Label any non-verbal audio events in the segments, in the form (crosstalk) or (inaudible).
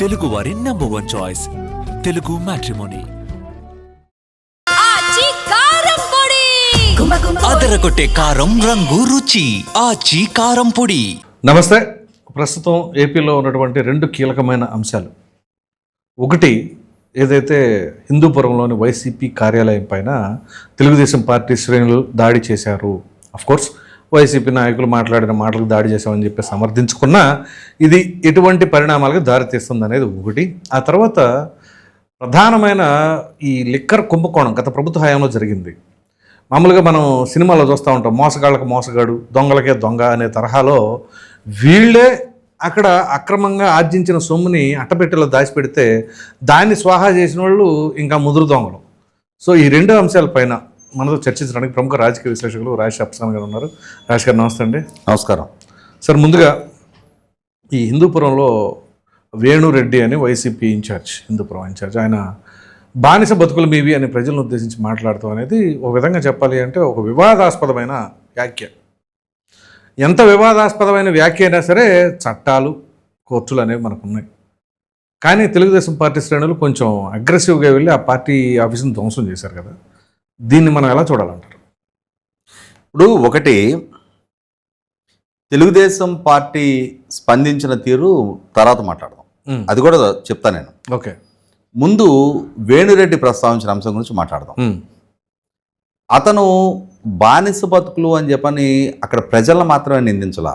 తెలుగు వారి number one choice Telugu matrimony అదరగొట్టే కారం రంగు రుచి. ఆచి కారం పొడి. నమస్తే. ప్రస్తుతం ఏపీలో ఉన్నటువంటి రెండు కీలకమైన అంశాలు. ఒకటి ఏదైతే హిందూపురంలోని వైసీపీ కార్యాలయం పైన తెలుగుదేశం పార్టీ శ్రేణులు దాడి చేశారు. కోర్స్ వైసీపీ నాయకులు మాట్లాడిన మాటలకు దాడి చేశామని చెప్పి సమర్థించుకున్నా ఇది ఎటువంటి పరిణామాలకు దారితీస్తుంది అనేది ఒకటి. ఆ తర్వాత ప్రధానమైన ఈ లిక్కర్ కుంభకోణం గత ప్రభుత్వ హయాంలో జరిగింది. మామూలుగా మనం సినిమాలో చూస్తూ ఉంటాం మోసగాళ్ళకు మోసగాడు దొంగలకే దొంగ అనే తరహాలో వీళ్ళే అక్కడ అక్రమంగా ఆర్జించిన సొమ్ముని అట్టపెట్టెలో దాచిపెడితే దాన్ని స్వాహా చేసిన వాళ్ళు ఇంకా ముదురు దొంగలు. సో ఈ రెండు అంశాలపైన మనతో చర్చించడానికి ప్రముఖ రాజకీయ విశ్లేషకులు రాజేష్ అప్సాన్ గారు ఉన్నారు. రాజేష్ గారు నమస్తే అండి. నమస్కారం. సార్ ముందుగా ఈ హిందూపురంలో వేణురెడ్డి అని వైసీపీ ఇన్ఛార్జ్ హిందూపురం ఇన్ఛార్జ్ ఆయన బానిస బతుకులు మీవి అని ప్రజలను ఉద్దేశించి మాట్లాడటం అనేది ఒక విధంగా చెప్పాలి అంటే ఒక వివాదాస్పదమైన వ్యాఖ్య. ఎంత వివాదాస్పదమైన వ్యాఖ్య అయినా సరే చట్టాలు కోర్టులు అనేవి మనకు ఉన్నాయి. కానీ తెలుగుదేశం పార్టీ శ్రేణులు కొంచెం అగ్రెసివ్గా వెళ్ళి ఆ పార్టీ ఆఫీసును ధ్వంసం చేశారు కదా. దీన్ని మనం ఎలా చూడాలంటారు ఇప్పుడు ఒకటి తెలుగుదేశం పార్టీ స్పందించిన తీరు తర్వాత మాట్లాడదాం. అది కూడా చెప్తా నేను ఓకే ముందు వేణురెడ్డి ప్రస్తావించిన అంశం గురించి మాట్లాడదాం. అతను బానిస బతుకులు అని చెప్పని అక్కడ ప్రజలను మాత్రమే నిందించలా.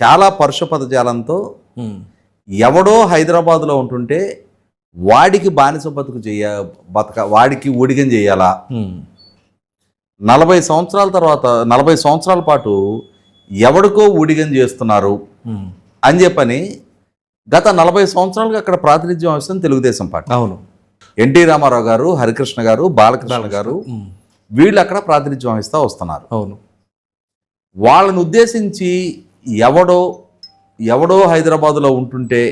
చాలా పరుష పదజాలంతో ఉమ్. ఎవడో హైదరాబాదులో ఉంటుంటే వాడికి బానిస బతుకు చెయ్య బతక వాడికి ఊడిగం చేయాలా. నలభై సంవత్సరాల తర్వాత నలభై సంవత్సరాల పాటు ఎవడికో ఊడిగం చేస్తున్నారు. అని చెప్పని గత నలభై సంవత్సరాలుగా అక్కడ ప్రాతినిధ్యం వస్తుంది తెలుగుదేశం పార్టీ అవును ఎన్టీ రామారావు గారు హరికృష్ణ గారు బాలకృష్ణ గారు. వీళ్ళు అక్కడ ప్రాతినిధ్యం వహిస్తూ వస్తున్నారు అవును వాళ్ళని ఉద్దేశించి ఎవడో ఎవడో హైదరాబాదులో ఉంటుంటే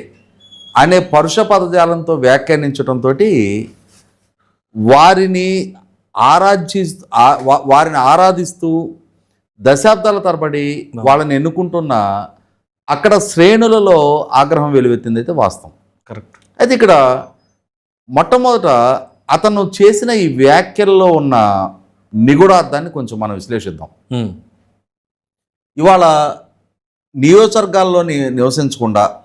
అనే పరుష పదజాలంతో వ్యాఖ్యానించడంతో వారిని ఆరాధ్య ఆ- వా- వారిని ఆరాధిస్తూ దశాబ్దాల తరబడి వాళ్ళని ఎన్నుకుంటున్న అక్కడ శ్రేణులలో ఆగ్రహం వెలువెత్తింది అయితే వాస్తవం. కరెక్ట్. అయితే ఇక్కడ మొట్టమొదట అతను చేసిన ఈ వ్యాఖ్యల్లో ఉన్న నిగూఢార్థాన్ని కొంచెం మనం విశ్లేషిద్దాం. ఇవాళ నియోజకవర్గాల్లో నివసించకుండా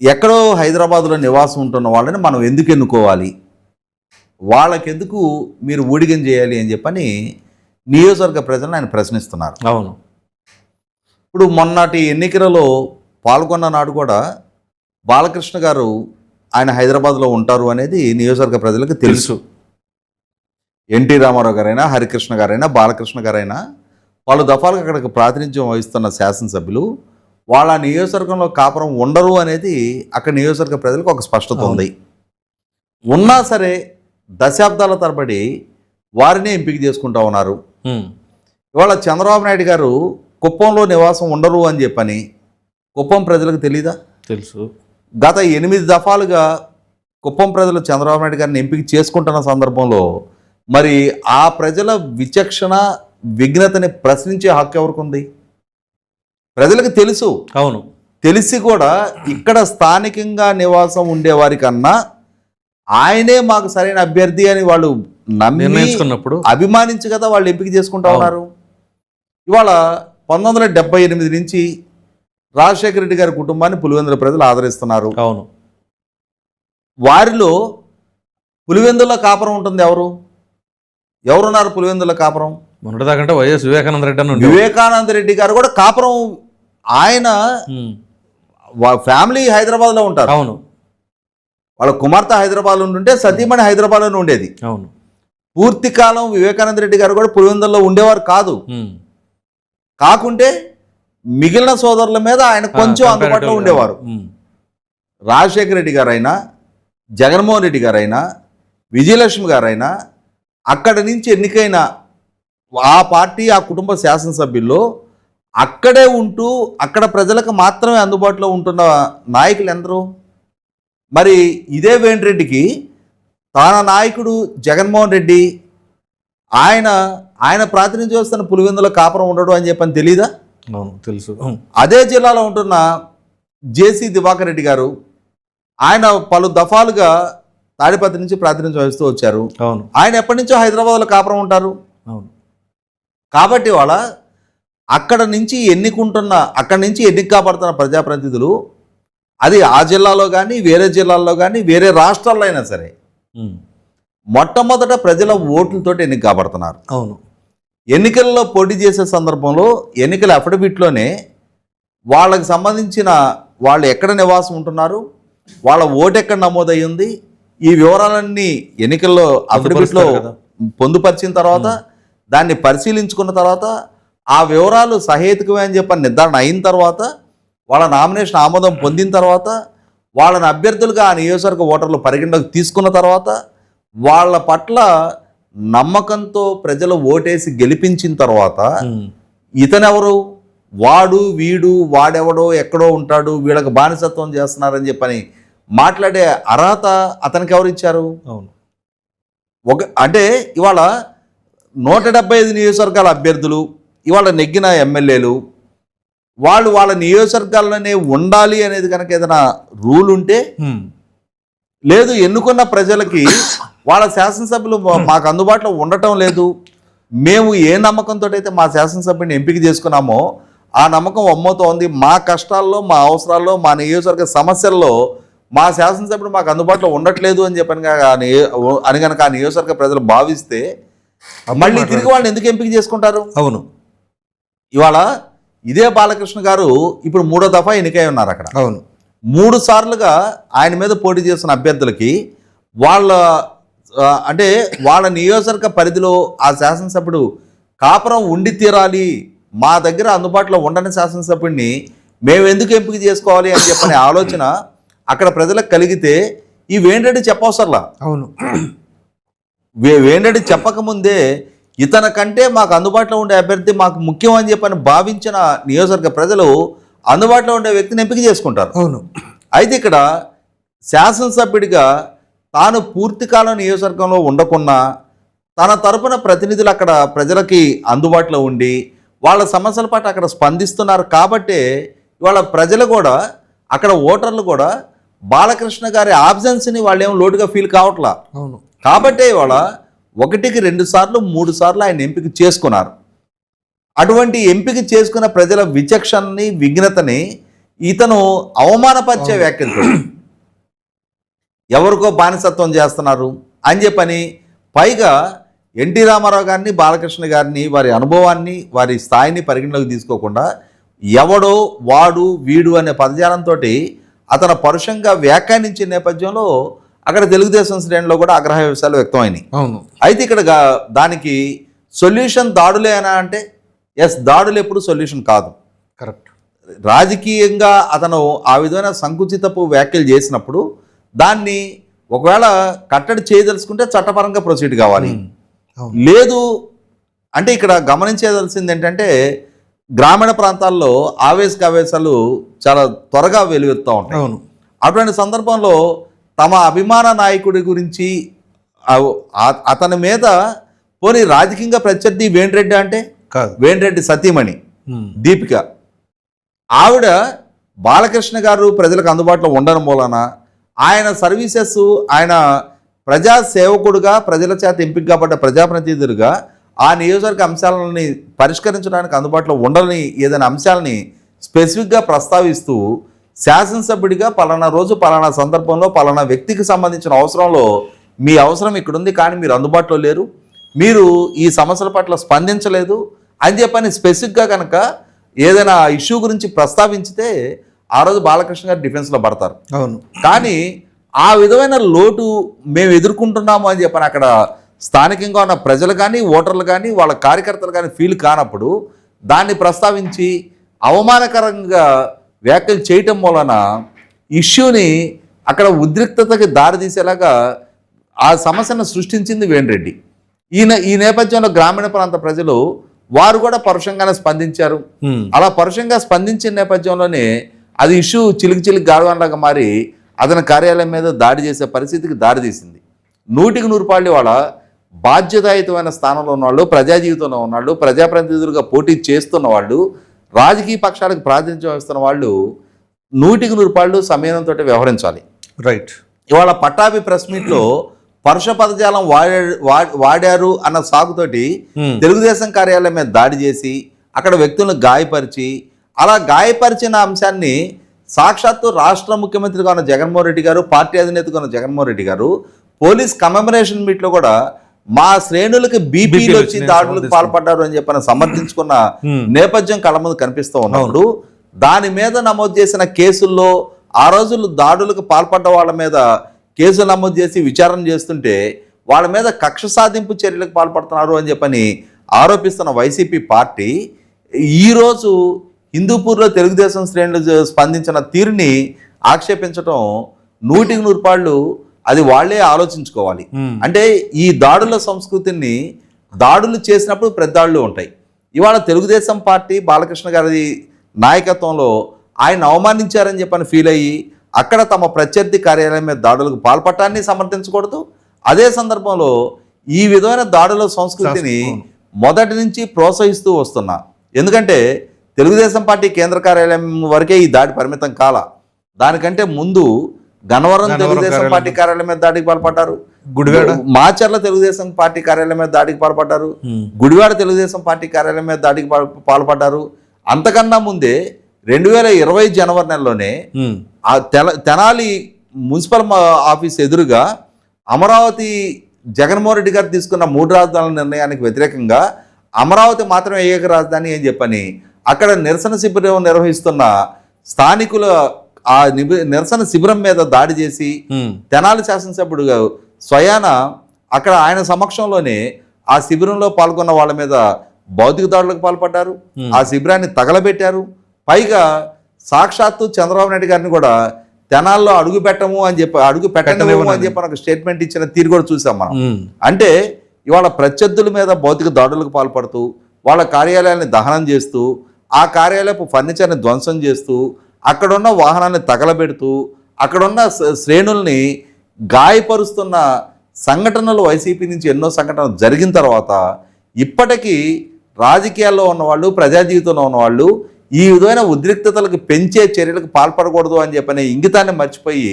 ఎక్కడో హైదరాబాద్లో నివాసం ఉంటున్న వాళ్ళని మనం ఎందుకు ఎన్నుకోవాలి? వాళ్ళకెందుకు మీరు ఊడిగం చేయాలి అని చెప్పని నియోజకవర్గ ప్రజలను ఆయన ప్రశ్నిస్తున్నారు. అవును. ఇప్పుడు మొన్నటి ఎన్నికలలో పాల్గొన్న నాడు కూడా బాలకృష్ణ గారు ఆయన హైదరాబాద్లో ఉంటారు అనేది నియోజకవర్గ ప్రజలకు తెలుసు. ఎన్టీ రామారావు గారైనా హరికృష్ణ గారైనా బాలకృష్ణ గారైనా పలు దఫాలుగా అక్కడికి ప్రాతినిధ్యం వహిస్తున్న శాసనసభ్యులు వాళ్ళ నియోజకవర్గంలో కాపురం ఉండరు అనేది అక్కడ నియోజకవర్గ ప్రజలకు ఒక స్పష్టత ఉంది. ఉన్నా సరే దశాబ్దాల తరబడి వారినే ఎంపిక చేసుకుంటా ఉన్నారు. ఇవాళ చంద్రబాబు నాయుడు గారు కుప్పంలో నివాసం ఉండరు అని చెప్పని కుప్పం ప్రజలకు తెలీదా? తెలుసు. గత ఎనిమిది దఫాలుగా కుప్పం ప్రజలు చంద్రబాబు నాయుడు గారిని ఎంపిక చేసుకుంటున్న సందర్భంలో మరి ఆ ప్రజల విచక్షణ విఘ్నతని ప్రశ్నించే హక్కు ఎవరికి ఉంది? ప్రజలకు తెలుసు. అవును. తెలిసి కూడా ఇక్కడ స్థానికంగా నివాసం ఉండేవారి కన్నా ఆయనే మాకు సరైన అభ్యర్థి అని వాళ్ళు నిర్ణయించుకున్నప్పుడు. అభిమానించి కదా వాళ్ళు ఎంపిక చేసుకుంటా. ఉన్నారు. ఇవాళ పంతొమ్మిది వందల ఎనిమిది నుంచి రాజశేఖర రెడ్డి గారి కుటుంబాన్ని పులివెందుల ప్రజలు ఆదరిస్తున్నారు. అవును. వారిలో పులివెందుల కాపురం ఉంటుంది ఎవరు? ఎవరున్నారు పులివెందుల కాపురం? మొన్నటిదాకంటే వైఎస్ వివేకానంద రెడ్డి అని ఉండేవాడు. వివేకానంద రెడ్డి గారు కూడా కాపురం ఆయన ఫ్యామిలీ హైదరాబాద్లో ఉంటారు. అవును. వాళ్ళ కుమార్తె హైదరాబాద్లో ఉంటుంటే సతీమణి హైదరాబాద్లోనే ఉండేది. అవును. పూర్తి కాలం వివేకానంద రెడ్డి గారు కూడా పులివెందుల్లో ఉండేవారు కాదు. కాకుంటే మిగిలిన సోదరుల మీద ఆయన కొంచెం అందుబాటులో ఉండేవారు. రాజశేఖర రెడ్డి గారైనా జగన్మోహన్ రెడ్డి గారైనా విజయలక్ష్మి గారైనా అక్కడి నుంచి ఎన్నికైన ఆ పార్టీ ఆ కుటుంబ శాసనసభ్యుల్లో అక్కడే ఉంటూ అక్కడ ప్రజలకు మాత్రమే అందుబాటులో ఉంటున్న నాయకులు ఎందరు మరి ఇదే వేణిరెడ్డికి తన నాయకుడు జగన్మోహన్ రెడ్డి ఆయన ఆయన ప్రాతినిధ్యం చేస్తున్న పులివెందుల కాపురం ఉండడు అని చెప్పని తెలీదా? అవును తెలుసు. అదే జిల్లాలో ఉంటున్న జేసీ దివాకర్ రెడ్డి గారు ఆయన పలు దఫాలుగా తాడిపత్రి నుంచి ప్రాతినిధ్యం వహిస్తూ వచ్చారు. అవును. ఆయన ఎప్పటి నుంచో హైదరాబాద్లో కాపురం ఉంటారు. అవును. కాబట్టి వాళ్ళ అక్కడ నుంచి ఎన్నికుంటున్న అక్కడి నుంచి ఎన్నిక కాబడుతున్న ప్రజాప్రతినిధులు అది ఆ జిల్లాలో కానీ వేరే జిల్లాల్లో కానీ వేరే రాష్ట్రాల్లో అయినా సరే. మొట్టమొదట ప్రజల ఓట్లతో ఎన్నిక కాబడుతున్నారు అవును ఎన్నికల్లో పోటీ చేసే సందర్భంలో ఎన్నికల అఫిడవిట్లోనే వాళ్ళకి సంబంధించిన వాళ్ళు ఎక్కడ నివాసం ఉంటున్నారు వాళ్ళ ఓటు ఎక్కడ నమోదయ్యింది ఈ వివరాలన్నీ ఎన్నికల్లో అఫిడవిట్లో. పొందుపరిచిన తర్వాత దాన్ని పరిశీలించుకున్న తర్వాత ఆ వివరాలు సహేతుకమే అని చెప్పని నిర్ధారణ అయిన తర్వాత వాళ్ళ నామినేషన్ ఆమోదం పొందిన తర్వాత వాళ్ళని అభ్యర్థులుగా ఆ నియోజకవర్గ ఓటర్లు పరిగణలోకి తీసుకున్న తర్వాత వాళ్ళ పట్ల నమ్మకంతో ప్రజలు ఓటేసి గెలిపించిన తర్వాత. ఇతనెవరు? వాడు వీడు వాడెవడో ఎక్కడో ఉంటాడు వీళ్ళకి బానిసత్వం చేస్తున్నారని చెప్పని మాట్లాడే అర్హత అతనికి ఎవరు ఇచ్చారు? అవును. ఒక అంటే ఇవాళ నూట డెబ్బై ఐదు నియోజకవర్గాల అభ్యర్థులు ఇవాళ నెగ్గిన ఎమ్మెల్యేలు వాళ్ళు వాళ్ళ నియోజకవర్గాల్లోనే ఉండాలి అనేది కనుక ఏదైనా రూల్ ఉంటే. లేదు ఎన్నుకున్న ప్రజలకి వాళ్ళ శాసనసభ్యులు మాకు అందుబాటులో ఉండటం లేదు. మేము ఏ నమ్మకంతో అయితే మా శాసనసభ్యుని ఎంపిక చేసుకున్నామో ఆ నమ్మకం అమ్మవుతోంది మా కష్టాల్లో మా అవసరాల్లో మా నియోజకవర్గ సమస్యల్లో మా శాసనసభ్యుడు మాకు అందుబాటులో ఉండట్లేదు అని చెప్పని అని కనుక ఆ నియోజకవర్గ ప్రజలు భావిస్తే మళ్ళీ తిరిగి వాళ్ళని ఎందుకు ఎంపిక చేసుకుంటారు? అవును. ఇవాళ ఇదే బాలకృష్ణ గారు ఇప్పుడు మూడో దఫా ఎన్నికై ఉన్నారు అక్కడ. అవును. మూడు సార్లుగా ఆయన మీద పోటీ చేస్తున్న అభ్యర్థులకి వాళ్ళ అంటే వాళ్ళ నియోజకవర్గ పరిధిలో ఆ శాసనసభ్యుడు కాపురం ఉండి తీరాలి మా దగ్గర అందుబాటులో ఉండని శాసనసభ్యుడిని మేము ఎందుకు ఎంపిక చేసుకోవాలి అని చెప్పని ఆలోచన అక్కడ ప్రజలకు కలిగితే ఈ వేండ్రెడ్డి చెప్పవసరలా. అవును. వే వేండ్రెడ్డి చెప్పకముందే ఇతని కంటే మాకు అందుబాటులో ఉండే అభ్యర్థి మాకు ముఖ్యం అని చెప్పని భావించిన నియోజకవర్గ ప్రజలు అందుబాటులో ఉండే వ్యక్తిని ఎంపిక చేసుకుంటారు. అవును. అయితే ఇక్కడ శాసనసభ్యుడిగా తాను పూర్తికాలం నియోజకవర్గంలో ఉండకున్నా తన తరపున ప్రతినిధులు అక్కడ ప్రజలకి అందుబాటులో ఉండి వాళ్ళ సమస్యల పట్ల అక్కడ స్పందిస్తున్నారు కాబట్టే ఇవాళ ప్రజలు కూడా అక్కడ ఓటర్లు కూడా బాలకృష్ణ గారి ఆబ్సెన్స్ని వాళ్ళు ఏం లోటుగా ఫీల్ కావట్లా. అవును. కాబట్టే ఇవాళ ఒకటికి రెండు సార్లు మూడు సార్లు ఆయన ఎంపిక చేసుకున్నారు. అటువంటి ఎంపిక చేసుకున్న ప్రజల విచక్షణని విఘ్నతని ఇతను అవమానపరిచే వ్యాఖ్యలతో ఎవరికో బానిసత్వం చేస్తున్నారు అని చెప్పని పైగా ఎన్టీ రామారావు గారిని బాలకృష్ణ గారిని వారి అనుభవాన్ని వారి స్థాయిని పరిగణలోకి తీసుకోకుండా ఎవడో వాడు వీడు అనే పదజాలంతో అతను పరుషంగా వ్యాఖ్యానించే నేపథ్యంలో అక్కడ తెలుగుదేశం శ్రేణిలో కూడా ఆగ్రహ విషయాలు వ్యక్తమైనాయి. అవును. అయితే ఇక్కడ దానికి సొల్యూషన్ దాడులేనా అంటే ఎస్ దాడులు ఎప్పుడు సొల్యూషన్ కాదు. కరెక్ట్. రాజకీయంగా అతను ఆ విధమైన సంకుచితపు వ్యాఖ్యలు చేసినప్పుడు దాన్ని ఒకవేళ కట్టడి చేయదలుచుకుంటే చట్టపరంగా ప్రొసీడ్ కావాలి. లేదు అంటే ఇక్కడ గమనించేదలసింది ఏంటంటే గ్రామీణ ప్రాంతాల్లో ఆవేశక ఆవేశాలు చాలా త్వరగా వెలువెత్తుతూ ఉంటాయి. అవును. అటువంటి సందర్భంలో తమ అభిమాన నాయకుడి గురించి అతని మీద పోనీ రాజకీయంగా ప్రత్యర్థి వేణిరెడ్డి అంటే? కాదు. వేణిరెడ్డి సతీమణి. దీపిక. ఆవిడ బాలకృష్ణ గారు ప్రజలకు అందుబాటులో ఉండడం మూలన ఆయన సర్వీసెస్ ఆయన ప్రజా సేవకుడుగా ప్రజల చేత ఎంపిక కాబడ్డ ప్రజాప్రతినిధులుగా ఆ నియోజకవర్గ అంశాలని పరిష్కరించడానికి అందుబాటులో ఉండని ఏదైనా అంశాలని స్పెసిఫిక్గా ప్రస్తావిస్తూ శాసనసభ్యుడిగా పలానా రోజు పలానా సందర్భంలో పలానా వ్యక్తికి సంబంధించిన అవసరంలో మీ అవసరం ఇక్కడ ఉంది కానీ మీరు అందుబాటులో లేరు. మీరు ఈ సమస్యల పట్ల స్పందించలేదు. అని చెప్పని స్పెసిఫిక్గా కనుక ఏదైనా ఇష్యూ గురించి ప్రస్తావించితే ఆ రోజు బాలకృష్ణ గారు డిఫెన్స్లో పడతారు. అవును. కానీ ఆ విధమైన లోటు మేము ఎదుర్కొంటున్నాము అని చెప్పని అక్కడ స్థానికంగా ఉన్న ప్రజలు కానీ ఓటర్లు కానీ వాళ్ళ కార్యకర్తలు కానీ ఫీల్ కానప్పుడు దాన్ని ప్రస్తావించి అవమానకరంగా వ్యాఖ్యలు చేయటం వలన ఇష్యూని అక్కడ ఉద్రిక్తతకి దారితీసేలాగా ఆ సమస్యను సృష్టించింది వేణిరెడ్డి. ఈయన ఈ నేపథ్యంలో గ్రామీణ ప్రాంత ప్రజలు వారు కూడా పరుషంగానే స్పందించారు. అలా పరుషంగా స్పందించిన నేపథ్యంలోనే అది ఇష్యూ చిలికి చిలికి గాడవాన్లాగా మారి అతని కార్యాలయం మీద దాడి చేసే పరిస్థితికి దారితీసింది నూటికి నూరు పాళ్ళు వాళ్ళ బాధ్యతాయుతమైన స్థానంలో ఉన్నవాళ్ళు ప్రజా జీవితంలో ఉన్నాళ్ళు ప్రజాప్రతినిధులుగా పోటీ చేస్తున్న వాళ్ళు రాజకీయ పక్షాలకు ప్రాతినిధ్యం వస్తున్న వాళ్ళు నూటికి నూరు పాళ్ళు సమయంతో వ్యవహరించాలి రైట్ ఇవాళ పట్టాభి ప్రెస్ మీట్లో పరుష పదజాలం వాడారు వా- వాడారు అన్న సాగుతోటి Hmm. తెలుగుదేశం కార్యాలయం మీద దాడి చేసి అక్కడ వ్యక్తులను గాయపరిచి అలా గాయపరిచిన అంశాన్ని సాక్షాత్తు రాష్ట్ర ముఖ్యమంత్రిగా ఉన్న జగన్మోహన్ రెడ్డి గారు పార్టీ అధినేతగా ఉన్న జగన్మోహన్ రెడ్డి గారు పోలీస్ కమెమరేషన్ మీట్లో కూడా మా శ్రేణులకి బీపీలు వచ్చి దాడులకు. పాల్పడ్డారు అని చెప్పని సమర్థించుకున్న. నేపథ్యం కళ్ళ ముందు కనిపిస్తూ ఉన్నప్పుడు దాని మీద నమోదు చేసిన కేసుల్లో ఆ రోజులు దాడులకు పాల్పడ్డ వాళ్ళ మీద కేసులు నమోదు చేసి విచారణ చేస్తుంటే వాళ్ళ మీద కక్ష సాధింపు చర్యలకు పాల్పడుతున్నారు అని చెప్పని ఆరోపిస్తున్న వైసీపీ పార్టీ ఈరోజు హిందూపూర్లో తెలుగుదేశం శ్రేణులు స్పందించిన తీరుని ఆక్షేపించడం నూటికి నూరు పాళ్ళు అది వాళ్ళే ఆలోచించుకోవాలి. అంటే ఈ దాడుల సంస్కృతిని దాడులు చేసినప్పుడు పెద్దాళ్ళు ఉంటాయి. ఇవాళ తెలుగుదేశం పార్టీ బాలకృష్ణ గారి నాయకత్వంలో ఆయన అవమానించారని చెప్పని ఫీల్ అయ్యి అక్కడ తమ ప్రత్యర్థి కార్యాలయం మీద దాడులకు పాల్పడటాన్ని సమర్థించకూడదు. అదే సందర్భంలో ఈ విధమైన దాడుల సంస్కృతిని. మొదటి నుంచి ప్రోత్సహిస్తూ వస్తున్నా. ఎందుకంటే తెలుగుదేశం పార్టీ కేంద్ర కార్యాలయం వరకే ఈ దాడి పరిమితం కాల. దానికంటే ముందు గన్నవరం తెలుగుదేశం. పార్టీ కార్యాలయం మీద దాడికి పాల్పడ్డారు గుడివాడ మాచర్ల తెలుగుదేశం పార్టీ కార్యాలయం మీద దాడికి పాల్పడ్డారు. గుడివాడ తెలుగుదేశం పార్టీ కార్యాలయం మీద దాడికి పాల్- పాల్పడ్డారు అంతకన్నా ముందే రెండు వేల ఇరవై జనవరి నెలలోనే. ఆ తెల తెనాలి మున్సిపల్ ఆఫీస్ ఎదురుగా అమరావతి జగన్మోహన్ రెడ్డి గారు తీసుకున్న మూడు రాజధానుల నిర్ణయానికి వ్యతిరేకంగా అమరావతి మాత్రమే ఏక రాజధాని అని చెప్పని అక్కడ నిరసన శిబిరం నిర్వహిస్తున్న స్థానికుల ఆ నిబి- నిరసన శిబిరం మీద దాడి చేసి. తెనాలి శాసనసభ్యుడుగా స్వయాన అక్కడ ఆయన సమక్షంలోనే ఆ శిబిరంలో పాల్గొన్న వాళ్ళ మీద భౌతిక దాడులకు పాల్పడ్డారు. ఆ శిబిరాన్ని తగలబెట్టారు పైగా సాక్షాత్తు చంద్రబాబు నాయుడు గారిని కూడా తెనాల్లో అడుగు పెట్టము అని చెప్పి అడుగు పెట్టనివ్వము అని. చెప్పి ఒక స్టేట్మెంట్ ఇచ్చిన తీరు కూడా చూసాం మనం. అంటే ఇవాళ ప్రత్యర్థుల మీద భౌతిక దాడులకు పాల్పడుతూ వాళ్ళ కార్యాలయాన్ని దహనం చేస్తూ ఆ కార్యాలయపు ఫర్నిచర్ని ధ్వంసం చేస్తూ అక్కడున్న వాహనాన్ని తగలబెడుతూ అక్కడున్న శ్రేణుల్ని గాయపరుస్తున్న సంఘటనలు వైసీపీ నుంచి ఎన్నో సంఘటనలు జరిగిన తర్వాత ఇప్పటికీ రాజకీయాల్లో ఉన్నవాళ్ళు ప్రజా జీవితంలో ఉన్నవాళ్ళు ఈ విధమైన ఉద్రిక్తతలకు పెంచే చర్యలకు పాల్పడకూడదు అని చెప్పనే ఇంగితాన్ని మర్చిపోయి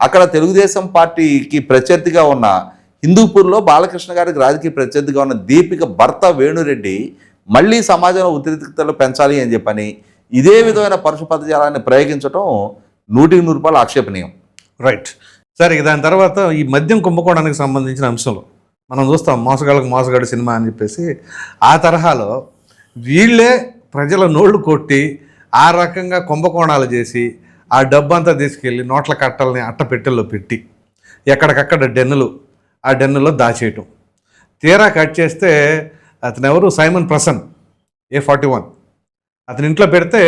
అక్కడ తెలుగుదేశం పార్టీకి ప్రత్యర్థిగా ఉన్న హిందూపూర్లో బాలకృష్ణ గారికి రాజకీయ ప్రత్యర్థిగా ఉన్న దీపిక భర్త వేణురెడ్డి మళ్ళీ సమాజంలో ఉద్రిక్తతలు పెంచాలి అని చెప్పని ఇదే విధమైన పరుష పదజాలాన్ని ప్రయోగించడం నూటికి నూరు రూపాయలు ఆక్షేపణీయం. రైట్ సరే దాని తర్వాత ఈ మద్యం కుంభకోణానికి సంబంధించిన అంశంలో మనం చూస్తాం మోసగాళ్ళకు మోసగాడు సినిమా అని చెప్పేసి ఆ తరహాలో వీళ్ళే ప్రజల నోళ్ళు కొట్టి ఆ రకంగా కుంభకోణాలు చేసి ఆ డబ్బంతా తీసుకెళ్ళి నోట్ల కట్టల్ని అట్టపెట్టెల్లో పెట్టి ఎక్కడికక్కడ డెన్నులు ఆ డెన్నులో దాచేయటం. తీరా కట్ చేస్తే అతను ఎవరు? Simon Prasan A forty one. అతని ఇంట్లో పెడితే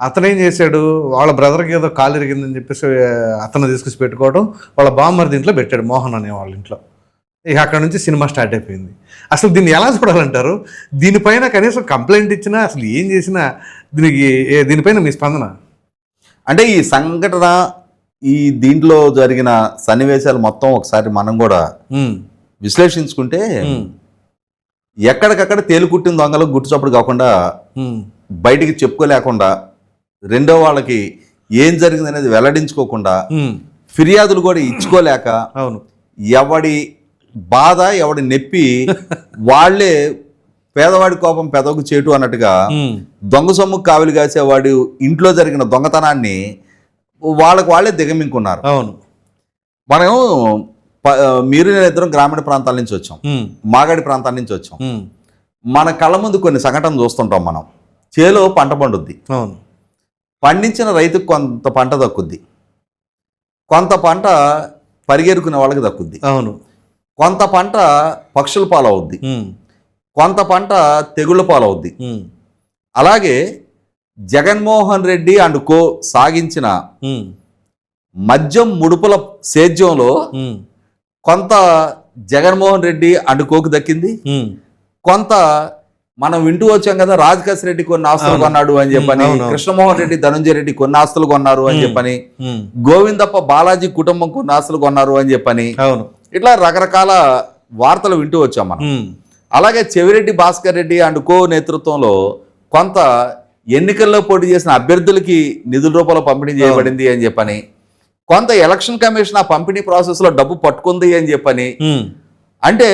అతను ఏం చేశాడు? వాళ్ళ బ్రదర్కి ఏదో కాలు ఇరిగిందని చెప్పేసి అతను తీసుకొచ్చి పెట్టుకోవడం వాళ్ళ బామ్మర్ది ఇంట్లో పెట్టాడు మోహన్ అనే వాళ్ళ ఇంట్లో. ఇక అక్కడ నుంచి సినిమా స్టార్ట్ అయిపోయింది. అసలు దీన్ని ఎలా చూడాలంటారు? దీనిపైన కనీసం కంప్లైంట్ ఇచ్చినా అసలు ఏం చేసినా దీనికి ఏ- దీనిపైన మీ స్పందన? అంటే ఈ సంఘటన ఈ దీంట్లో జరిగిన సన్నివేశాలు మొత్తం ఒకసారి మనం కూడా విశ్లేషించుకుంటే ఎక్కడికక్కడ తేలికుట్టిన దొంగలు గుట్టుచప్పుడు కాకుండా ఉమ్, బయటికి చెప్పుకోలేకుండా రెండో వాళ్ళకి ఏం జరిగింది అనేది వెల్లడించుకోకుండా ఫిర్యాదులు కూడా ఇచ్చుకోలేక అవును. ఎవడి బాధ ఎవడి నొప్పి వాళ్ళే పేదవాడి కోపం పెదవుకు చేటు అన్నట్టుగా దొంగ సొమ్ము కావిలి కాసేవాడు ఇంట్లో జరిగిన దొంగతనాన్ని వాళ్ళకు వాళ్ళే దిగమింకున్నారు అవును. మనం మీరు నేను ఇద్దరం గ్రామీణ ప్రాంతాల నుంచి వచ్చాం. మాగాడి ప్రాంతాల నుంచి వచ్చాం. మన కళ్ళ ముందు కొన్ని సంఘటనలు చూస్తుంటాం మనం. చేలో పంట పండుద్ది. అవును. పండించిన రైతుకు కొంత పంట దక్కుద్ది. కొంత పంట పరిగెరుకునే వాళ్ళకి దక్కుద్ది. అవును. కొంత పంట పక్షుల పాలవుద్ది. కొంత పంట తెగుళ్ళ పాలవుద్ది. అలాగే జగన్మోహన్ రెడ్డి అండ్ కో సాగించిన మద్యం ముడుపుల సేద్యంలో కొంత జగన్మోహన్ రెడ్డి అండ్ కోకు దక్కింది. కొంత మనం వింటూ వచ్చాం కదా రాజకేశ్ రెడ్డి కొన్ని ఆస్తులు. కొన్నాడు అని చెప్పని. కృష్ణమోహన్ రెడ్డి ధనుంజయ రెడ్డి కొన్ని ఆస్తులు కొన్నారు అని. చెప్పని గోవిందప్ప బాలాజీ కుటుంబం కొన్ని ఆస్తులు కొన్నారు అని చెప్పని అవును ఇట్లా రకరకాల వార్తలు వింటూ వచ్చాం మనం అలాగే చెవిరెడ్డి భాస్కర్ రెడ్డి అండ్ కో నేతృత్వంలో కొంత ఎన్నికల్లో పోటీ చేసిన అభ్యర్థులకి నిధుల రూపంలో పంపిణీ చేయబడింది అని చెప్పని కొంత ఎలక్షన్ కమిషన్ ఆ పంపిణీ ప్రాసెస్లో డబ్బు పట్టుకుంది అని చెప్పని అంటే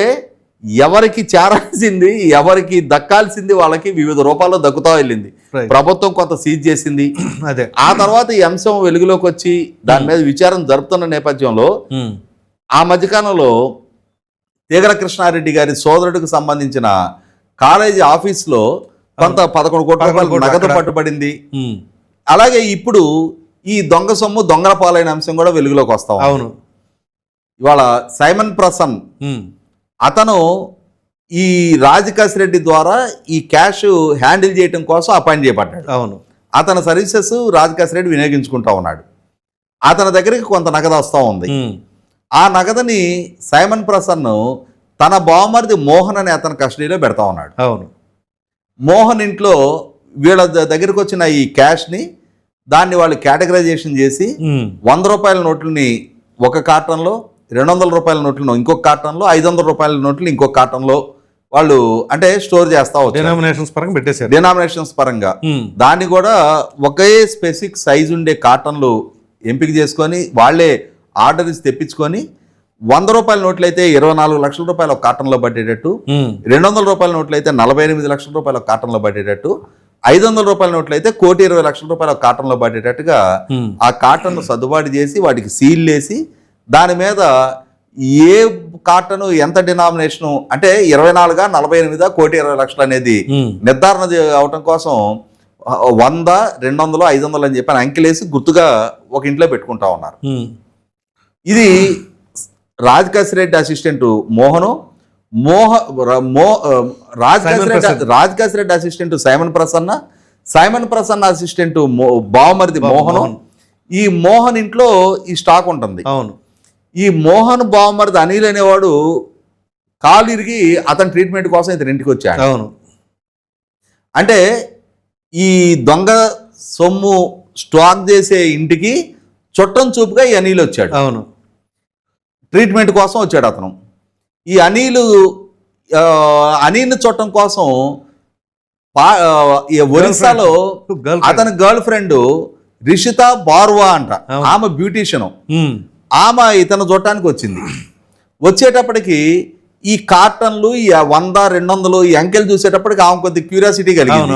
ఎవరికి చేరాల్సింది ఎవరికి దక్కాల్సింది వాళ్ళకి వివిధ రూపాల్లో దక్కుతా వెళ్ళింది. ప్రభుత్వం కొంత సీజ్ చేసింది. (clears throat) అదే. ఆ తర్వాత ఈ అంశం వెలుగులోకి వచ్చి దాని మీద విచారం జరుపుతున్న నేపథ్యంలో ఉమ్, ఆ మధ్యకాలంలో తీగల కృష్ణారెడ్డి గారి సోదరుడికి సంబంధించిన కాలేజీ ఆఫీస్లో కొంత పదకొండు కోట్ల రూపాయలు నగదు. పట్టుబడింది. ఉమ్, అలాగే ఇప్పుడు ఈ దొంగ సొమ్ము దొంగల పాలైన అంశం కూడా వెలుగులోకి వస్తా. అవును. ఇవాళ సైమన్ ప్రసన్ అతను ఈ రాజకాశ్ రెడ్డి ద్వారా ఈ క్యాష్ హ్యాండిల్ చేయడం కోసం అపాయింట్ చేయబడ్డాడు. అవును. అతని సర్వీసెస్ రాజకాశ్ రెడ్డి వినియోగించుకుంటా ఉన్నాడు. అతని దగ్గరికి కొంత నగదు వస్తూ ఉంది. ఆ నగదుని సైమన్ ప్రసన్ తన బావమరిది మోహన్ అనే అతని కస్టడీలో పెడతా ఉన్నాడు. అవును. మోహన్ ఇంట్లో వీళ్ళ దగ్గరికి వచ్చిన ఈ క్యాష్ని దాన్ని వాళ్ళు కేటగరైజేషన్ చేసి వంద రూపాయల నోట్లని ఒక కార్టన్లో రెండు వందల రూపాయల నోట్లను ఇంకొక కార్టన్లో ఐదు వందల రూపాయల నోట్లు ఇంకొక కార్టన్లో వాళ్ళు అంటే స్టోర్ చేస్తా డినామినేషన్స్ పరంగా పెట్టేశారు. డినామినేషన్స్ పరంగా. ఉమ్, దాన్ని కూడా ఒకే స్పెసిఫిక్ సైజు ఉండే కాటన్లు ఎంపిక చేసుకొని వాళ్ళే ఆర్డర్ ఇచ్చి తెప్పించుకొని వంద రూపాయల నోట్లు అయితే ఇరవై నాలుగు లక్షల రూపాయలు ఒక కాటన్లో పట్టేటట్టు. ఉమ్, రెండు వందల రూపాయల నోట్లు అయితే నలభై ఎనిమిది లక్షల రూపాయల ఒక కాటన్లో పట్టేటట్టు. ఐదు వందల రూపాయల నోట్లు అయితే కోటి ఇరవై లక్షల రూపాయల కాటన్లో పట్టేటట్టుగా ఉమ్, ఆ కాటన్ను సర్దుబాటు చేసి వాటికి సీల్ వేసి దాని మీద ఏ కాటను ఎంత డినామినేషను అంటే ఇరవై నాలుగా నలభై ఎనిమిదా కోటి ఇరవై లక్షలు అనేది నిర్ధారణ అవటం కోసం వంద రెండు వందలు ఐదు వందలు అని చెప్పి అంకెలేసి గుర్తుగా ఒక ఇంట్లో పెట్టుకుంటా ఉన్నారు. ఇది రాజకాశ్ రెడ్డి అసిస్టెంట్ మోహను మోహ మో రాజకాశ్ Reddy assistant Simon Prasanna Simon Prasanna assistant మో- బావమరిది మోహన్. ఈ మోహన్ ఇంట్లో ఈ స్టాక్ ఉంటుంది. అవును. ఈ మోహన్ బావమరిది అనిల్ అనేవాడు కాలు ఇరిగి అతని ట్రీట్మెంట్ కోసం ఇతని ఇంటికి వచ్చాడు. అవును. అంటే ఈ దొంగ సొమ్ము స్టాక్ చేసే ఇంటికి చుట్టం చూపుగా ఈ అనిల్ వచ్చాడు. అవును. ట్రీట్మెంట్ కోసం వచ్చాడు అతను. ఈ అనిల్ ఆ, అనిల్ని చుట్టం కోసం ఒరిస్సాలో అతని గర్ల్ ఫ్రెండ్ రిషిత బార్వా అంట. ఆమె బ్యూటీషియన్ ఆమె ఇతను చూడటానికి వచ్చింది. వచ్చేటప్పటికి ఈ కార్టన్లు ఈ వంద రెండు వందలు ఈ అంకెలు చూసేటప్పటికి ఆమె కొద్ది క్యూరియాసిటీ కలిగింది.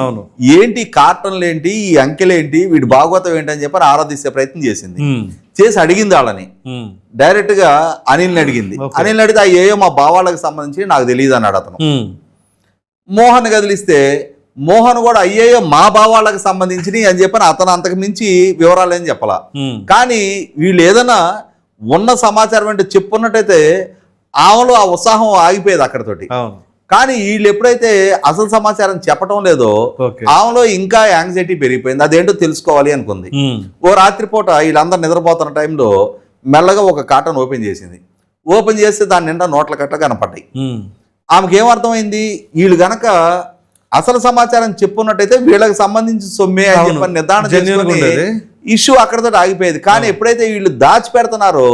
ఏంటి కార్టన్లు ఏంటి ఈ అంకెలు ఏంటి వీడి భాగవతం ఏంటి అని చెప్పి ఆరాధిస్తే ప్రయత్నం చేసింది. చేసి అడిగింది వాళ్ళని. డైరెక్ట్గా అనిల్ని అడిగింది. అనిల్ని అడిగితే ఆ ఏయో మా బావాళ్ళకి సంబంధించి నాకు తెలియదు అన్నాడు అతను. మోహన్ కదిలిస్తే మోహన్ కూడా అయ్యేయో మా బావాళ్ళకి సంబంధించి అని చెప్పని అతను అంతకు మించి వివరాలు ఏం చెప్పాల కానీ వీళ్ళు ఏదైనా ఉన్న సమాచారం అంటే చెప్పున్నట్టయితే ఆమెలో ఆ ఉత్సాహం ఆగిపోయేది అక్కడతోటి. కానీ వీళ్ళు ఎప్పుడైతే అసలు సమాచారం చెప్పడం లేదో ఆమెలో ఇంకా యాంగ్జైటీ పెరిగిపోయింది. అదేంటో తెలుసుకోవాలి అనుకుంది. ఓ రాత్రిపూట వీళ్ళందరూ నిద్రపోతున్న టైంలో మెల్లగా ఒక కాటన్ ఓపెన్ చేసింది. ఓపెన్ చేస్తే దాని నిండా నోట్ల కట్ట కనపడ్డాయి. ఆమెకి ఏమర్థమైంది వీళ్ళు గనక అసలు సమాచారం చెప్పున్నట్టయితే వీళ్ళకి సంబంధించి సొమ్మే అని. చెప్పని నిర్ధారణ చేసుకొని. ఇష్యూ అక్కడతో ఆగిపోయేది. కానీ ఎప్పుడైతే వీళ్ళు దాచి పెడుతున్నారో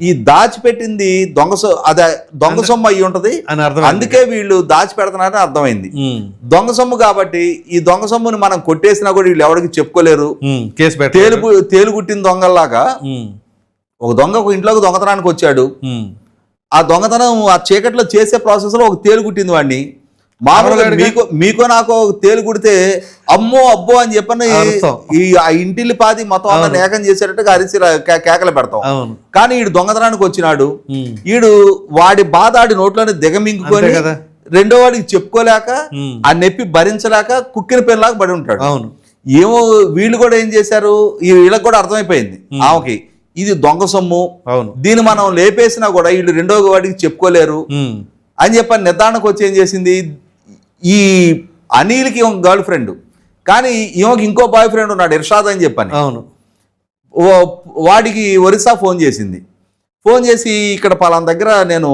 ఈ దాచిపెట్టింది దొంగ సొ అదే దొంగ సొమ్ము అయి ఉంటది. అని అర్థం అందుకే వీళ్ళు దాచి పెడుతున్నారని అర్థమైంది దొంగ సొమ్ము కాబట్టి ఈ దొంగ సొమ్ముని మనం కొట్టేసినా కూడా వీళ్ళు ఎవరికి చెప్పుకోలేరు. ఉమ్, కేసు పెట్ట తేలు తేలుగుట్టిన దొంగల్లాగా ఒక దొంగ ఒక ఇంట్లోకి దొంగతనానికి వచ్చాడు. ఆ దొంగతనం ఆ చీకట్లో చేసే ప్రాసెస్లో ఒక తేలు కుట్టింది వాడిని. మామూలుగా మీకు మీకు నాకు తేలు కుడితే అమ్మో అబ్బో అని చెప్పని. ఈ ఆ ఇంటిల్లి పాది మొత్తం అంతా అవును. ఏకం చేసేటట్టుగా అరిసి కేకలు పెడతాం. కానీ ఈడు దొంగతనానికి వచ్చినాడు. ఈడు వాడి బాధ ఆడి నోట్లోనే దిగమింగుకొని. రెండో వాడికి చెప్పుకోలేక ఆ నొప్పి భరించలేక కుక్కిన పెళ్ళలాగా పడి ఉంటాడు. అవును. ఏమో వీళ్ళు కూడా ఏం చేశారు? ఈ వీళ్ళకి కూడా అర్థమైపోయింది ఆమెకి. ఇది దొంగ సొమ్ము. అవును. దీన్ని మనం లేపేసినా కూడా వీళ్ళు రెండో వాడికి చెప్పుకోలేరు. అని చెప్పి నిర్ధారణకు వచ్చి ఏం చేసింది? ఈ అనిల్కి ఒక గర్ల్ ఫ్రెండ్ కానీ ఈమెకి ఇంకో బాయ్ ఫ్రెండ్ ఉన్నాడు ఇర్షాద్ అని చెప్పని. అవును. వాడికి ఒరిస్సా ఫోన్ చేసింది. ఫోన్ చేసి ఇక్కడ పలానా దగ్గర నేను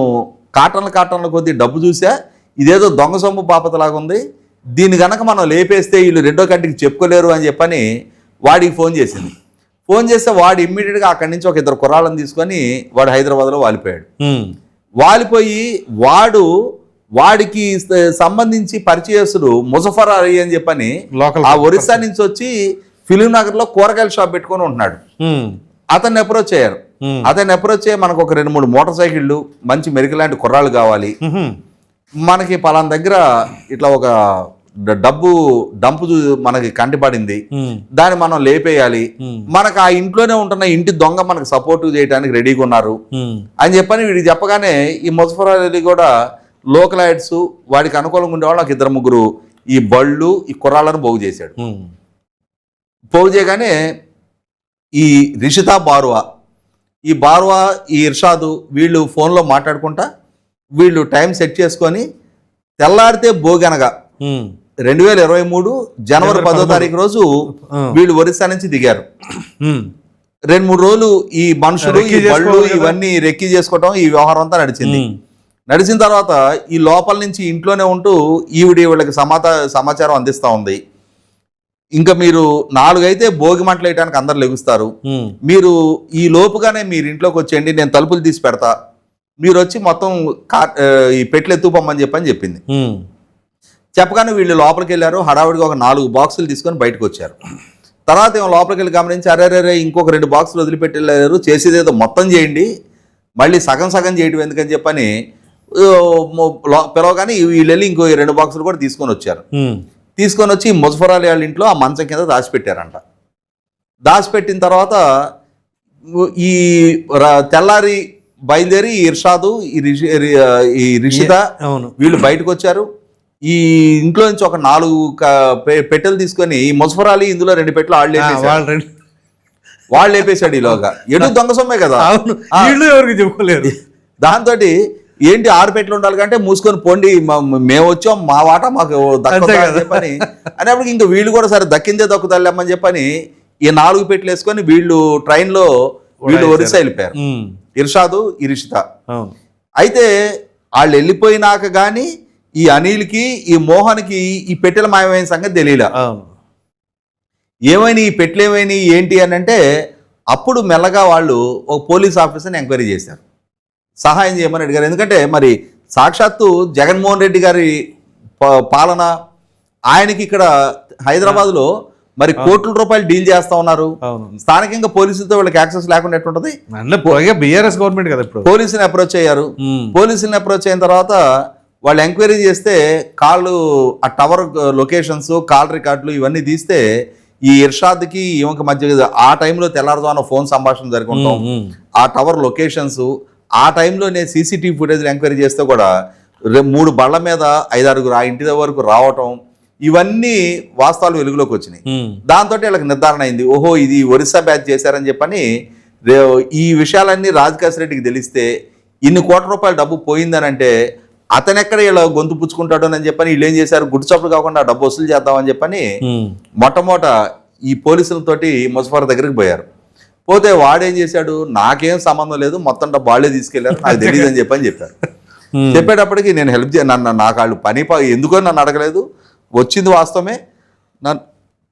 కాటన్ల కాటన్ల కొద్దీ డబ్బు చూసా ఇదేదో దొంగ సొమ్ము బాపతలాగా ఉంది దీన్ని గనక మనం లేపేస్తే వీళ్ళు రెండో కంటికి చెప్పుకోలేరు అని చెప్పని వాడికి ఫోన్ చేసింది. ఫోన్ చేస్తే వాడు ఇమ్మీడియట్గా అక్కడి నుంచి ఒక ఇద్దరు కుర్రాళ్ళని తీసుకొని వాడు హైదరాబాద్లో వాలిపోయాడు. వాలిపోయి వాడు వాడికి సంబంధించి పరిచయస్తుడు ముజఫర్ అలీ అని చెప్పని ఆ ఒరిస్సా నుంచి వచ్చి ఫిలిం నగర్లో కూరగాయల షాప్ పెట్టుకొని ఉంటున్నాడు. అతన్ని అప్రోచ్ అయ్యారు అతన్ని అప్రోచ్ అయ్యి మనకు ఒక రెండు మూడు మోటార్ సైకిళ్ళు మంచి మెరుగు లాంటి కుర్రాళ్ళు కావాలి. మనకి పలానా దగ్గర ఇట్లా ఒక డబ్బు డంపు మనకి కంటిపడింది. దాన్ని మనం లేపేయాలి. మనకు ఆ ఇంట్లోనే ఉంటున్న ఇంటి దొంగ మనకు సపోర్ట్ చేయడానికి రెడీగా ఉన్నారు. అని చెప్పని వీడికి చెప్పగానే ఈ ముజఫర్ అలీ కూడా లోకలైట్స్ వాడికి అనుకూలంగా ఉండేవాళ్ళు ఒక ఇద్దరు ముగ్గురు. ఈ బళ్ళు ఈ కుర్రాళ్ళను పోగు చేశాడు. పోగు చేయగానే ఈ రిషితా బారువా ఈ బారువా ఈ ఇర్షాదు వీళ్ళు ఫోన్లో మాట్లాడుకుంటా వీళ్ళు టైం సెట్ చేసుకొని తెల్లారితే భోగి అనగా ఉమ్, రెండు వేల ఇరవై మూడు జనవరి పదో. తారీఖు రోజు వీళ్ళు ఒరిస్సా నుంచి దిగారు. రెండు మూడు రోజులు ఈ మనుషులు ఈ బళ్ళు. ఇవన్నీ రెక్కి చేసుకోవటం ఈ వ్యవహారం అంతా నడిచింది. నడిచిన తర్వాత ఈ లోపల నుంచి ఇంట్లోనే ఉంటూ ఈవిడి వీళ్ళకి సమాచార సమాచారం అందిస్తూ ఉంది. ఇంకా మీరు నాలుగైతే భోగి మంటలు వేయడానికి అందరు లెగుస్తారు. మీరు ఈ లోపుగానే మీరు ఇంట్లోకి వచ్చేయండి నేను తలుపులు తీసి పెడతా. మీరు వచ్చి మొత్తం ఈ పెట్లు ఎత్తుపమ్మని చెప్పని చెప్పింది. చెప్పగానే వీళ్ళు లోపలికి వెళ్ళారు హడావుడిగా ఒక నాలుగు బాక్సులు తీసుకొని బయటకు వచ్చారు. తర్వాత ఏమో లోపలికి వెళ్ళి గమనించి అరే అరే ఇంకొక రెండు బాక్సులు వదిలిపెట్టి వెళ్ళారు చేసేదేదో మొత్తం చేయండి మళ్ళీ సగం సగం చేయడం ఎందుకని చెప్పని పిలవగానే వీళ్ళు వెళ్ళి ఇంకో రెండు బాక్సులు కూడా తీసుకొని వచ్చారు. తీసుకొని వచ్చి ముజఫర్ అలీ వాళ్ళ ఇంట్లో ఆ మంచం కింద దాచిపెట్టారంట. దాచిపెట్టిన తర్వాత ఈ తెల్లారి బయలుదేరి ఇర్షాదు ఈ రిషి ఈ రిషిత అవును. వీళ్ళు బయటకు వచ్చారు. ఈ ఇంట్లో నుంచి ఒక నాలుగు పెట్టెలు తీసుకొని ఈ ముజఫర్ అలీ ఇందులో రెండు పెట్టెలు ఆళ్ళు. వాళ్ళు లేపేశాడు ఈలోగా. ఎటు దొంగ సొమ్మే కదా? అవును. వీళ్ళు ఎవరికి చెప్పుకోలేరు. దాంతో ఏంటి ఆరు పెట్టెలు ఉండాలి కంటే మూసుకొని పోండి మేము వచ్చాం మా వాటా మాకు. చెప్పని. అనేప్పటికి ఇంకా వీళ్ళు కూడా సరే దక్కిందే దక్కుతాలేమని చెప్పని ఈ నాలుగు పెట్టెలు వేసుకొని వీళ్ళు ట్రైన్లో వీళ్ళు. ఒరిస్సా వెళ్ళిపోయారు. ఇర్షాదు ఇరిషిత. అయితే వాళ్ళు వెళ్ళిపోయినాక కానీ ఈ అనిల్కి ఈ మోహన్కి ఈ పెట్టెల మాయమైన సంగతి తెలియలే. ఏమైనా ఈ పెట్టెలు ఏమైనా ఏంటి అని అంటే అప్పుడు మెల్లగా వాళ్ళు ఒక పోలీస్ ఆఫీసర్ని ఎంక్వైరీ చేశారు. సహాయం చేయమని అడిగారు. ఎందుకంటే మరి సాక్షాత్తు జగన్మోహన్ రెడ్డి గారి పాలన ఆయనకి ఇక్కడ హైదరాబాద్లో మరి కోట్ల రూపాయలు డీల్ చేస్తా ఉన్నారు. స్థానికంగా పోలీసులతో వీళ్ళకి యాక్సెస్ లేకుండా ఎట్టుంటది బీఆర్ఎస్ గవర్నమెంట్ కదా ఇప్పుడు. పోలీసుని అప్రోచ్ అయ్యారు. ఉమ్, పోలీసుని అప్రోచ్ అయిన తర్వాత వాళ్ళు ఎంక్వైరీ చేస్తే కాళ్ళు ఆ టవర్ లొకేషన్స్ కాల్ రికార్డులు ఇవన్నీ తీస్తే ఈ ఇర్షాద్కి ఈమెకి మధ్య ఆ టైంలో తెల్లారుజామున ఫోన్ సంభాషణ ఉమ్, ఆ టవర్ లొకేషన్స్ ఆ టైంలో నేను సీసీటీవీ ఫుటేజ్లు ఎంక్వైరీ చేస్తే కూడా రె- మూడు బళ్ళ మీద ఐదారుగురు ఆ ఇంటి వరకు రావటం ఇవన్నీ వాస్తవాలు వెలుగులోకి వచ్చినాయి. దాంతో వీళ్ళకి నిర్ధారణ అయింది. ఓహో ఇది ఒరిస్సా బ్యాచ్ చేశారని చెప్పని రే- ఈ విషయాలన్నీ రాజకేశ్ రెడ్డికి తెలిస్తే ఇన్ని కోట్ల రూపాయల డబ్బు పోయిందని అంటే అతను ఎక్కడ ఇలా గొంతు పుచ్చుకుంటాడు అని చెప్పని వీళ్ళు ఏం చేశారు? గుడి చప్పుడు కాకుండా డబ్బు వసూలు చేద్దామని చెప్పని మొట్టమొదట ఈ పోలీసులతోటి ముజఫర్ దగ్గరికి పోయారు. పోతే వాడేం చేశాడు? నాకేం సంబంధం లేదు మొత్తం వాళ్ళే తీసుకెళ్ళారు నాకు తెలియదు అని చెప్పని చెప్పారు చెప్పేటప్పటికి నేను హెల్ప్ చే నన్ను నాకు వాళ్ళు పని ఎందుకో నన్ను అడగలేదు. వచ్చింది వాస్తవమే. నన్ను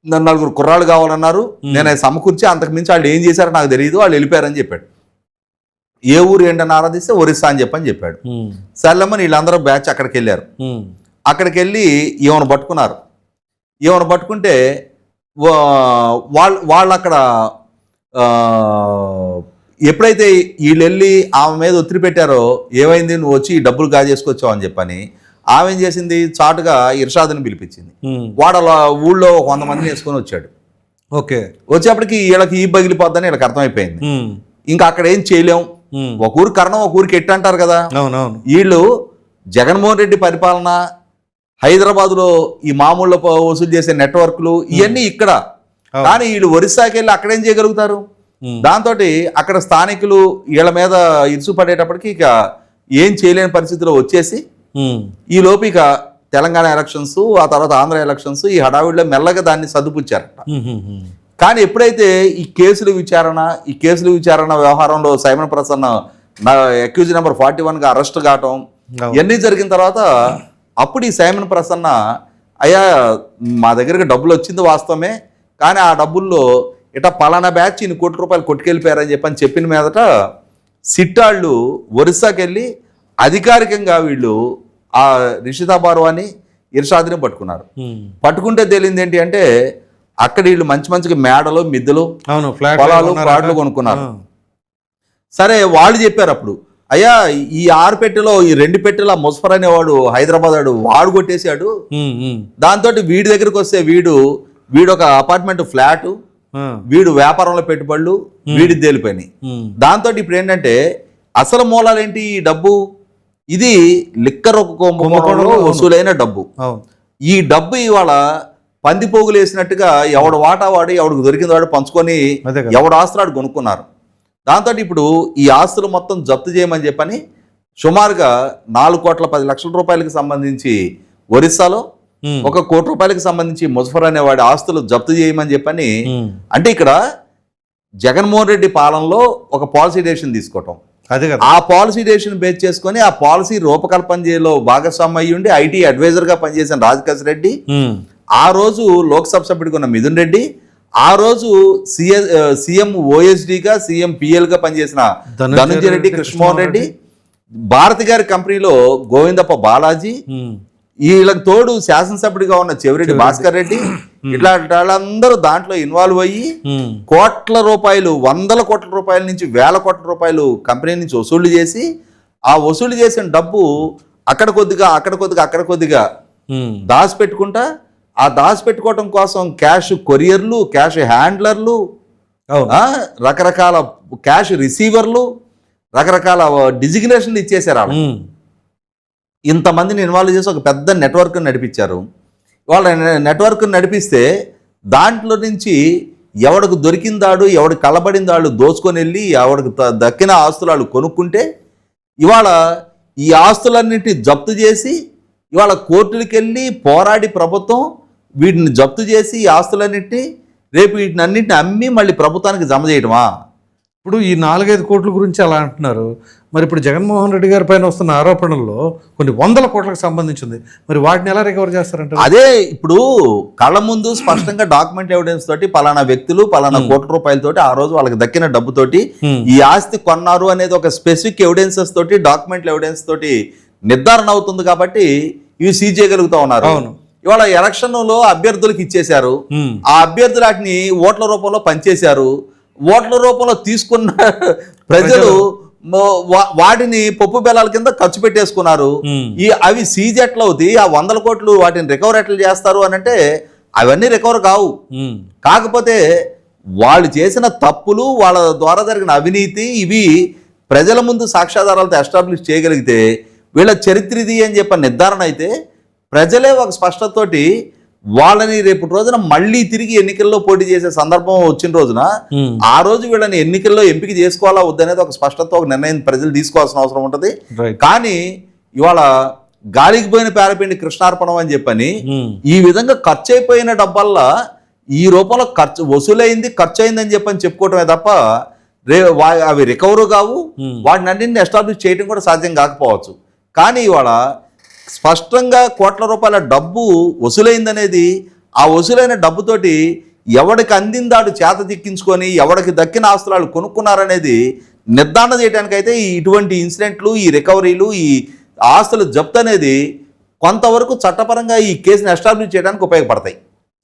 నన్ను నలుగురు కుర్రాళ్ళు కావాలన్నారు. నేను అది సమకూర్చి అంతకు మించి వాళ్ళు ఏం చేశారో నాకు తెలియదు వాళ్ళు వెళ్ళిపోయారని చెప్పాడు. ఏ ఊరు ఏంటని ఆరాధిస్తే ఒరిస్సా అని చెప్పని చెప్పాడు. సర్లమ్మని వీళ్ళందరూ బ్యాచ్ అక్కడికి వెళ్ళారు. అక్కడికి వెళ్ళి ఈమెను పట్టుకున్నారు. ఈమెను పట్టుకుంటే వాళ్ళు వాళ్ళు అక్కడ ఎప్పుడైతే వీళ్ళు వెళ్ళి ఆమె మీద ఒత్తిడి పెట్టారో ఏమైంది? నువ్వు వచ్చి ఈ డబ్బులు గాజేసుకొచ్చావు అని చెప్పని ఆమె ఏం చేసింది? చాటుగా ఇర్షాదుని పిలిపించింది. వాడు అలా ఊళ్ళో వంద మందిని వేసుకొని వచ్చాడు. ఓకే. వచ్చేప్పటికి వీళ్ళకి ఈ పగిలిపోద్దని వీళ్ళకి అర్థమైపోయింది. ఇంకా అక్కడ ఏం చేయలేం. ఒక ఊరు కరణం ఒక ఊరికి ఎట్టు అంటారు కదా? అవునవును. వీళ్ళు జగన్మోహన్ రెడ్డి పరిపాలన హైదరాబాద్లో ఈ మామూలు వసూలు చేసే నెట్వర్క్లు ఇవన్నీ ఇక్కడ. కానీ వీళ్ళు ఒరిస్సాకి వెళ్ళి అక్కడేం చేయగలుగుతారు? దాంతో అక్కడ స్థానికులు వీళ్ళ మీద ఇరుసు పడేటప్పటికి ఇక ఏం చేయలేని పరిస్థితిలో వచ్చేసి ఈ లోపు ఇక తెలంగాణ ఎలక్షన్స్ ఆ తర్వాత ఆంధ్ర ఎలక్షన్స్ ఈ హడావిడిలో మెల్లగా దాన్ని ఉమ్, కానీ ఎప్పుడైతే ఈ కేసుల విచారణ ఈ కేసుల విచారణ వ్యవహారంలో Simon Prasanna accused number forty వన్గా అరెస్ట్ కావటం. ఇవన్నీ జరిగిన తర్వాత అప్పుడు ఈ సైమన్ ప్రసన్న అయ్యా మా దగ్గరికి డబ్బులు వచ్చింది వాస్తవమే కానీ ఆ డబ్బుల్లో ఇట పలానా బ్యాచ్ ఇన్ని కోట్ల రూపాయలు కొట్టుకెళ్ళిపోయారని చెప్పని చెప్పిన మీదట సిట్టాళ్ళు ఒరిస్సాకి వెళ్ళి అధికారికంగా వీళ్ళు ఆ రిషితా బార్వాని ఇర్షాద్ని పట్టుకున్నారు. పట్టుకుంటే తేలింది ఏంటి అంటే అక్కడ వీళ్ళు మంచి మంచిగా మేడలు మిద్దెలు పొలాలు, ప్లాట్లు కొనుక్కున్నారు. సరే వాళ్ళు చెప్పారు అప్పుడు అయ్యా ఈ ఆరు పెట్టెలో ఈ రెండు పెట్టెలో ఆ ముజఫర్ అనేవాడు హైదరాబాద్ వాడు వాడు కొట్టేశాడు. దాంతో వీడి దగ్గరికి వస్తే వీడు వీడు ఒక అపార్ట్మెంట్ ఫ్లాట్ వీడు వ్యాపారంలో పెట్టుబడులు వీడి తేలిపోయినాయి. దాంతో ఇప్పుడు ఏంటంటే అసలు మూలాలు ఏంటి ఈ డబ్బు? ఇది లిక్కర్ ఒక కుంభకోణంలో వసూలైన డబ్బు. ఈ డబ్బు ఇవాళ పంది పోగులు వేసినట్టుగా ఎవడు వాటా వాడి ఎవడికి దొరికిన వాడు పంచుకొని. ఎవడు ఆస్తులు కొనుక్కున్నారు. దాంతో ఇప్పుడు ఈ ఆస్తులు మొత్తం జప్తు చేయమని చెప్పని సుమారుగా నాలుగు కోట్ల పది లక్షల రూపాయలకి సంబంధించి ఒరిస్సాలో. ఒక కోటి రూపాయలకి సంబంధించి ముజఫర్ అనేవాడి ఆస్తులు జప్తు చేయమని చెప్పని. అంటే ఇక్కడ జగన్మోహన్ రెడ్డి పాలనలో ఒక పాలసీ డెసిషన్ తీసుకోవటం అదే కదా ఆ పాలసీ డెసిషన్ బేస్ చేసుకొని ఆ పాలసీ రూపకల్పన చేయలో భాగస్వామ్యం అయ్యి ఉండి ఐటీ అడ్వైజర్గా పనిచేసిన రాజకేశ్ రెడ్డి. ఆ రోజు లోక్సభ సభ్యుడిగా ఉన్న మిథున్ రెడ్డి ఆ రోజు సీఎం సీఎం ఓఎస్డీగా సీఎం పిఎల్గా పనిచేసిన ధనంజయ రెడ్డి కృష్ణమోహన్ రెడ్డి భారతి గారి కంపెనీలో గోవిందప్ప బాలాజీ. వీళ్ళకి తోడు శాసనసభ్యుడిగా ఉన్న చెవిరెడ్డి భాస్కర్ రెడ్డి ఇట్లా వాళ్ళందరూ దాంట్లో ఇన్వాల్వ్ అయ్యి ఉమ్. కోట్ల రూపాయలు వందల కోట్ల రూపాయల నుంచి వేల కోట్ల రూపాయలు కంపెనీ నుంచి వసూలు చేసి ఆ వసూలు చేసిన డబ్బు అక్కడ కొద్దిగా అక్కడ కొద్దిగా అక్కడ కొద్దిగా ఉమ్. దాచిపెట్టుకుంటా ఆ దాచిపెట్టుకోవటం కోసం క్యాష్ కొరియర్లు క్యాష్ హ్యాండ్లర్లు రకరకాల క్యాష్ రిసీవర్లు రకరకాల డిజిగ్నేషన్లు ఇచ్చేసారు. ఇంతమందిని ఇన్వాల్వ్ చేసి ఒక పెద్ద నెట్వర్క్ని నడిపించారు. వాళ్ళ నెట్వర్క్ని నడిపిస్తే దాంట్లో నుంచి ఎవడికి దొరికిందాడు ఎవడికి కలబడిందాడు దోచుకొని వెళ్ళి ఎవడికి త- దక్కిన ఆస్తులు వాళ్ళు కొనుక్కుంటే ఇవాళ ఈ ఆస్తులన్నింటినీ జప్తు చేసి ఇవాళ కోర్టులకు వెళ్ళి పోరాడి ప్రభుత్వం వీటిని జప్తు చేసి ఈ ఆస్తులన్నింటినీ రేపు వీటిని అన్నింటిని అమ్మి మళ్ళీ ప్రభుత్వానికి జమ చేయడమా ఇప్పుడు ఈ నాలుగైదు కోట్ల గురించి అలా అంటున్నారు. మరి ఇప్పుడు జగన్మోహన్ రెడ్డి గారి పైన వస్తున్న ఆరోపణల్లో కొన్ని వందల కోట్లకు సంబంధించింది. మరి వాటిని ఎలా రికవర్ చేస్తారంటారు? అదే ఇప్పుడు కళ్ళ ముందు స్పష్టంగా డాక్యుమెంట్ ఎవిడెన్స్ తోటి పలానా వ్యక్తులు పలానా కోట్ల రూపాయలతోటి ఆ రోజు వాళ్ళకి దక్కిన డబ్బుతోటి. ఈ ఆస్తి కొన్నారు అనేది ఒక స్పెసిఫిక్ ఎవిడెన్సెస్ తోటి డాక్యుమెంట్ ఎవిడెన్స్ తోటి నిర్ధారణ అవుతుంది కాబట్టి ఇవి సీజ్ చేయగలుగుతా ఉన్నారు. అవును. ఇవాళ ఎలక్షన్లో అభ్యర్థులకు ఇచ్చేశారు. ఆ అభ్యర్థులు వాటిని ఓట్ల రూపంలో పనిచేశారు ఓట్ల రూపంలో తీసుకున్న ప్రజలు వాటిని పప్పు బెల్లాల కింద ఖర్చు పెట్టేసుకున్నారు. ఈ అవి సీజ్ ఎట్లా అవుతాయి ఆ వందల కోట్లు వాటిని రికవర్ ఎట్లా చేస్తారు అని అంటే అవన్నీ రికవర్ కావు. కాకపోతే వాళ్ళు చేసిన తప్పులు వాళ్ళ ద్వారా జరిగిన అవినీతి ఇవి ప్రజల ముందు సాక్ష్యాధారాలతో ఎస్టాబ్లిష్ చేయగలిగితే వీళ్ళ చరిత్ర ఇది అని చెప్పి నిర్ధారణ అయితే ప్రజలే ఒక స్పష్టతతోటి వాళ్ళని రేపు రోజున మళ్ళీ తిరిగి ఎన్నికల్లో పోటీ చేసే సందర్భం వచ్చిన రోజున. ఆ రోజు వీళ్ళని ఎన్నికల్లో ఎంపిక చేసుకోవాలా వద్దనేది ఒక స్పష్టత ఒక నిర్ణయం ప్రజలు తీసుకోవాల్సిన అవసరం ఉంటుంది కానీ ఇవాళ గాలికి పోయిన పేరపిండి కృష్ణార్పణం అని చెప్పని. ఈ విధంగా ఖర్చు అయిపోయిన డబ్బల్లా ఈ రూపంలో ఖర్చు వసూలైంది ఖర్చు అయిందని చెప్పని చెప్పుకోవటమే తప్ప రే అవి రికవరు కావు. వాటిని అన్నింటిని ఎస్టాబ్లిష్ చేయడం కూడా సాధ్యం కాకపోవచ్చు కానీ ఇవాళ స్పష్టంగా కోట్ల రూపాయల డబ్బు వసూలైందనేది ఆ వసూలైన డబ్బుతోటి ఎవడికి అందిందాడు చేత దిక్కించుకొని ఎవడికి దక్కిన ఆస్తులు కొనుక్కున్నారనేది నిర్ధారణ చేయడానికైతే ఈ ఇటువంటి ఇన్సిడెంట్లు ఈ రికవరీలు ఈ ఆస్తులు జప్తు అనేది కొంతవరకు చట్టపరంగా ఈ కేసుని ఎస్టాబ్లిష్ చేయడానికి ఉపయోగపడతాయి.